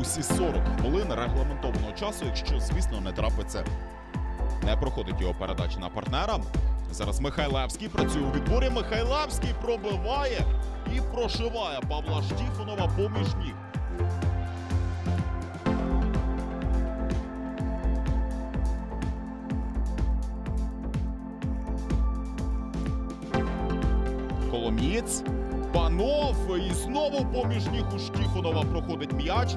Усі 40 хвилин регламентованого часу, якщо, звісно, не трапиться, не проходить його передача на партнера. Зараз Михайлевський працює у відборі. Михайлевський пробиває і прошиває Павла Штіфанова поміж ніг. Коломієць. Панов і знову поміж ніг у Штіфанова проходить м'яч.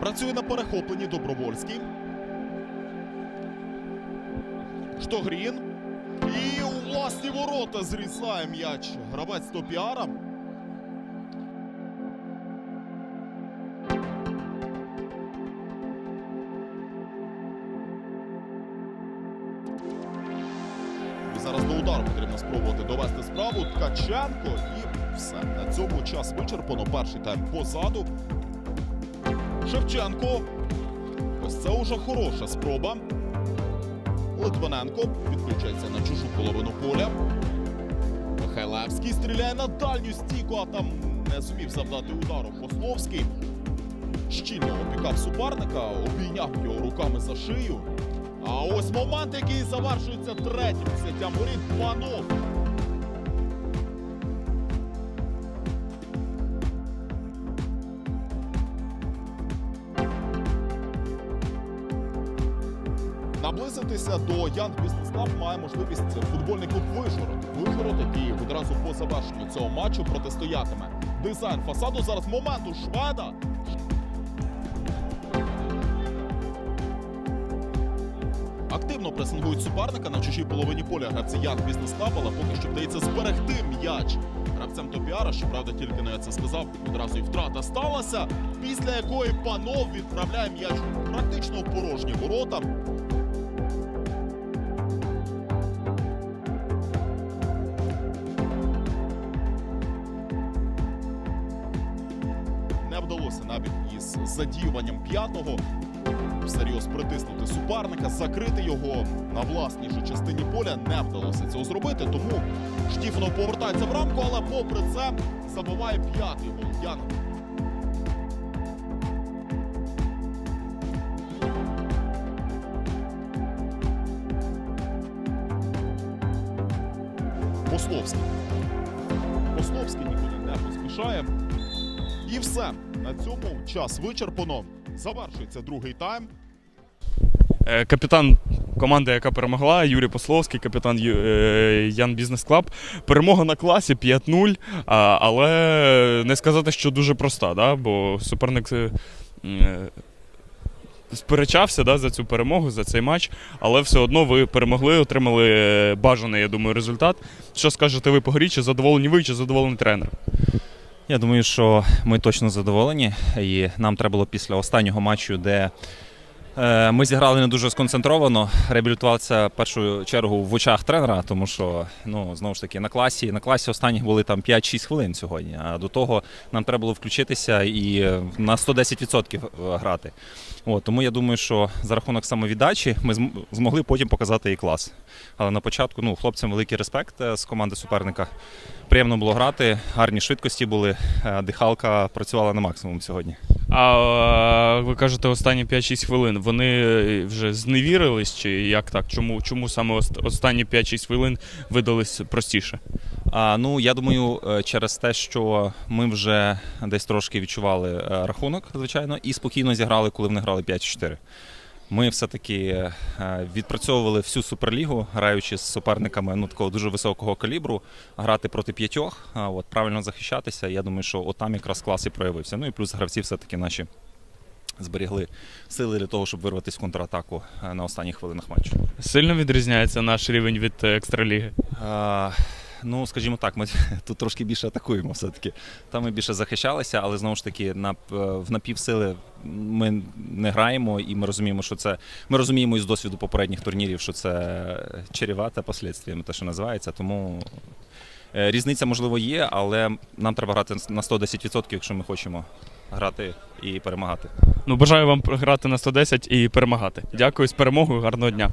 Працює на перехопленні Добровольський. Штогрін. І у власні ворота зрізає м'яч. Гравець Топіара. Зараз до удару потрібно спробувати довести справу. Ткаченко і все. На цьому час вичерпано. Перший тайм позаду. Шевченко. Ось це уже хороша спроба. Литвиненко підключається на чужу половину поля. Михайлевський стріляє на дальню стійку, а там не зумів завдати удару Пословський. Щільно опікав суперника, обійняв його руками за шию. А ось момент, який завершується третім взяттям воріт Панов. Наблизитися до Young Business Club має можливість футбольний клуб Вишгород. Вишгород, який одразу по завершенню цього матчу протистоятиме. Дизайн фасаду зараз момент у шведа. Активно пресингують суперника на чужій половині поля гравці Ян Бізнес але поки що вдається зберегти м'яч. Гравцем Топіара, щоправда, тільки не це сказав, одразу і втрата сталася, після якої панов відправляє м'яч практично в порожні ворота. Не вдалося навіть із задіюванням п'ятого всерйоз притиснути суперника, закрити його на власній же частині поля не вдалося цього зробити. Тому Штіфанов повертається в рамку, але попри це забиває п'ятий гол Яна. Пословський. Пословський нікуди не поспішає. І все. На цьому час вичерпано. Завершується другий тайм. Е, Капітан команди, яка перемогла, Юрій Пословський, капітан е, Ян Бізнес Клаб. Перемога на класі 5-0, але не сказати, що дуже проста, да? бо суперник е, сперечався да, за цю перемогу, за цей матч, але все одно ви перемогли, отримали бажаний, я думаю, результат. Що скажете ви по грі? Чи задоволені ви, чи задоволений тренер? Я думаю, що ми точно задоволені, і нам треба було після останнього матчу, де ми зіграли не дуже сконцентровано, реабілітуватися в першу чергу в очах тренера, тому що ну знову ж таки на класі на класі останніх були там 5-6 хвилин сьогодні. А до того нам треба було включитися і е, на 110% грати. От, тому я думаю, що за рахунок самовіддачі ми змогли потім показати і клас. Але на початку ну, хлопцям великий респект е, з команди суперника. Приємно було грати, гарні швидкості були. е, Дихалка працювала на максимум сьогодні. А е, ви кажете, останні 5-6 хвилин. Вони е, вже зневірились, чи як так? Чому, чому саме останні 5-6 хвилин видались простіше? А, ну, я думаю, е, через те, що ми вже десь трошки відчували е, рахунок, звичайно, і спокійно зіграли, коли вони грали 5-4. Ми все-таки відпрацьовували всю суперлігу, граючи з суперниками ну, такого дуже високого калібру, грати проти п'ятьох, от, правильно захищатися. Я думаю, що отам якраз клас і проявився. Ну і плюс гравці все-таки наші зберігли сили для того, щоб вирватися в контратаку е, на останніх хвилинах матчу. Сильно відрізняється наш рівень від е, екстраліги. А, ну, скажімо так, ми тут трошки більше атакуємо все-таки. Там ми більше захищалися, але знову ж таки на, в напівсили ми не граємо, і ми розуміємо, що це. Ми розуміємо із досвіду попередніх турнірів, що це чарівата послідствиями, те, що називається. Тому е, різниця, можливо, є, але нам треба грати на 110%, якщо ми хочемо грати і перемагати. Ну, бажаю вам грати на 110 і перемагати. Дякую з перемогою, гарного дня.